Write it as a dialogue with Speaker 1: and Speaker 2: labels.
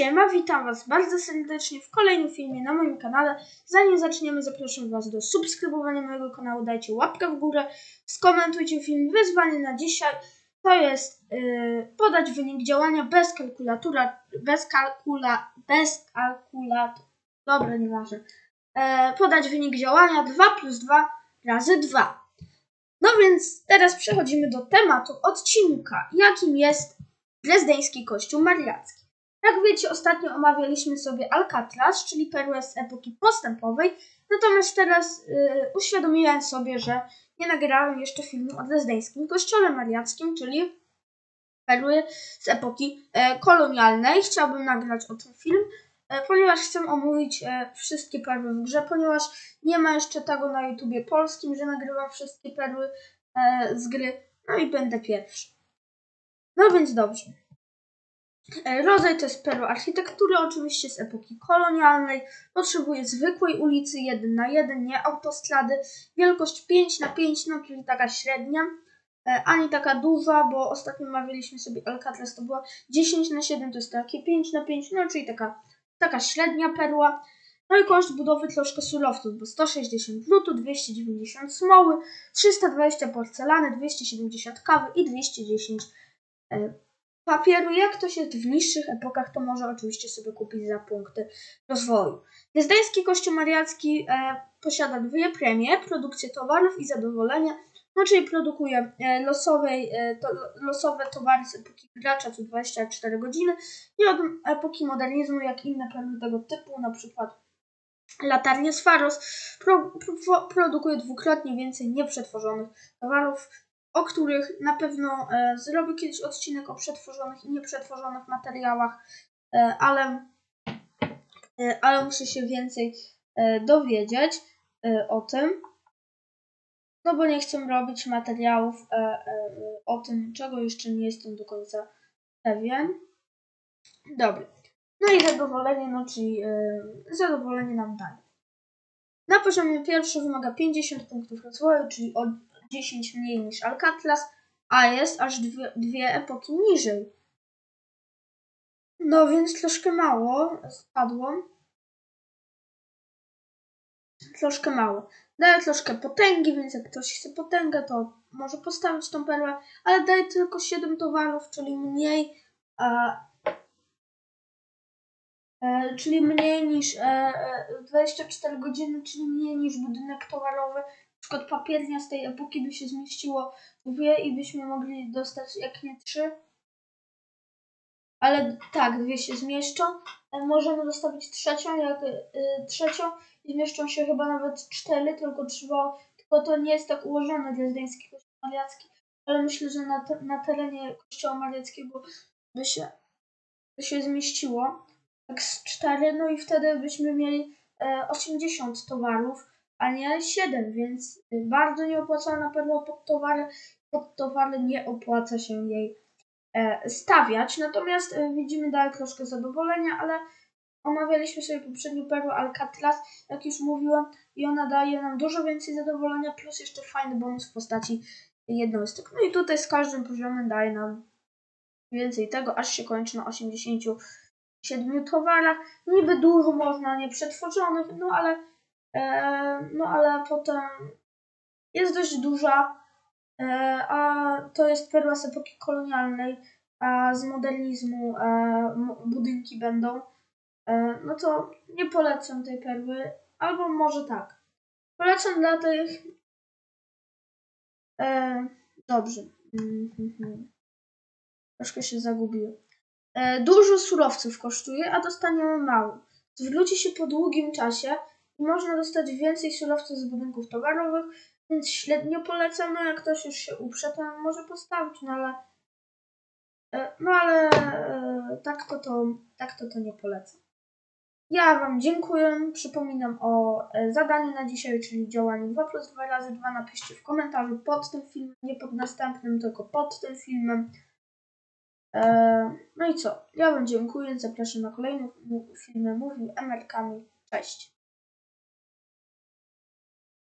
Speaker 1: Siema, witam Was bardzo serdecznie w kolejnym filmie na moim kanale. Zanim zaczniemy, zapraszam Was do subskrybowania mojego kanału, dajcie łapkę w górę, skomentujcie film. Wyzwanie na dzisiaj to jest yy, podać wynik działania bez kalkulatura, bez kalkula, bez kalkulator. Dobra, nieważne. Yy, podać wynik działania 2 plus 2 razy 2. No więc teraz przechodzimy do tematu odcinka, jakim jest drezdeński kościół mariacki. Jak wiecie, ostatnio omawialiśmy sobie Alcatraz, czyli perłę z epoki postępowej, natomiast teraz yy, uświadomiłem sobie, że nie nagrałem jeszcze filmu o drezdeńskim kościele mariackim, czyli perły z epoki e, kolonialnej. Chciałbym nagrać o tym film, e, ponieważ chcę omówić e, wszystkie perły w grze, ponieważ nie ma jeszcze tego na YouTubie polskim, że nagrywam wszystkie perły e, z gry, no i będę pierwszy. No więc dobrze. E, Rodzaj to jest perła architektury, oczywiście z epoki kolonialnej. Potrzebuje zwykłej ulicy 1 na 1, nie autostrady. Wielkość 5 na 5, no czyli taka średnia, e, ani taka duża, bo ostatnio mawialiśmy sobie Alcatraz, to była 10 na 7, to jest takie 5 na 5, no czyli taka, taka średnia perła. No i koszt budowy troszkę surowców, bo 160 drutu, 290 smoły, 320 porcelany, 270 kawy i 210 e, papieru. Jak ktoś jest w niższych epokach, to może oczywiście sobie kupić za punkty rozwoju. Jezdeński Kościół Mariacki e, posiada dwie premie, produkcję towarów i zadowolenia, no czyli produkuje e, losowej, e, to, losowe towary z epoki gracza co 24 godziny i od epoki modernizmu, jak inne perły tego typu, na przykład latarnie z Faros, pro, pro, produkuje dwukrotnie więcej nieprzetworzonych towarów, o których na pewno e, zrobię kiedyś odcinek o przetworzonych i nieprzetworzonych materiałach, e, ale, e, ale muszę się więcej dowiedzieć o tym. No bo nie chcę robić materiałów e, e, o tym, czego jeszcze nie jestem do końca pewien. Dobra. No i zadowolenie, no czyli e, zadowolenie nam daje. Na poziomie pierwszym wymaga 50 punktów rozwoju, czyli o 10 mniej niż Alcatraz, a jest aż dwie, dwie epoki niżej. No więc troszkę mało spadło. Troszkę mało. Daje troszkę potęgi, więc jak ktoś chce potęgę, to może postawić tą perłę, ale daje tylko 7 towarów, czyli mniej, a, e, czyli mniej niż e, e, 24 godziny, czyli mniej niż budynek towarowy. Przykład papiernia z tej epoki by się zmieściło dwie i byśmy mogli dostać jak nie trzy. Ale tak, dwie się zmieszczą. E, Możemy dostawić trzecią, jak y, trzecią i zmieszczą się chyba nawet cztery, tylko trzeba, tylko to nie jest tak ułożone dla Zdańskiego Kościoła Mariacki, ale myślę, że na, te, na terenie Kościoła Mariackiego by się, by się zmieściło tak z cztery, no i wtedy byśmy mieli e, 80 towarów, a nie 7, więc bardzo nieopłacalna perła pod towary, pod towary nie opłaca się jej e, stawiać. Natomiast e, widzimy dalej troszkę zadowolenia, ale omawialiśmy sobie poprzednią perłę Alcatraz, jak już mówiłam, i ona daje nam dużo więcej zadowolenia, plus jeszcze fajny bonus w postaci jednostek. No i tutaj z każdym poziomem daje nam więcej tego, aż się kończy na 87 towarach. Niby dużo można nieprzetworzonych, no ale, no ale potem jest dość duża, e, a to jest perła z epoki kolonialnej, a z modernizmu e, budynki będą, e, no to nie polecam tej perły, albo może tak. Polecam dla tych. E, dobrze. Troszkę się zagubiłem. E, dużo surowców kosztuje, a dostaniemy mało. Zwróci się po długim czasie można dostać więcej surowców z budynków towarowych, więc średnio polecam. No jak ktoś już się uprze, to może postawić, no ale e, no ale e, tak to, to, tak to, to nie polecam. Ja Wam dziękuję. Przypominam o e, zadaniu na dzisiaj, czyli działaniu 2 plus 2 razy 2. Napiszcie w komentarzu pod tym filmem, nie pod następnym, tylko pod tym filmem. No i co? Ja Wam dziękuję. Zapraszam na kolejne filmy. Mówił Emerkami. Cześć.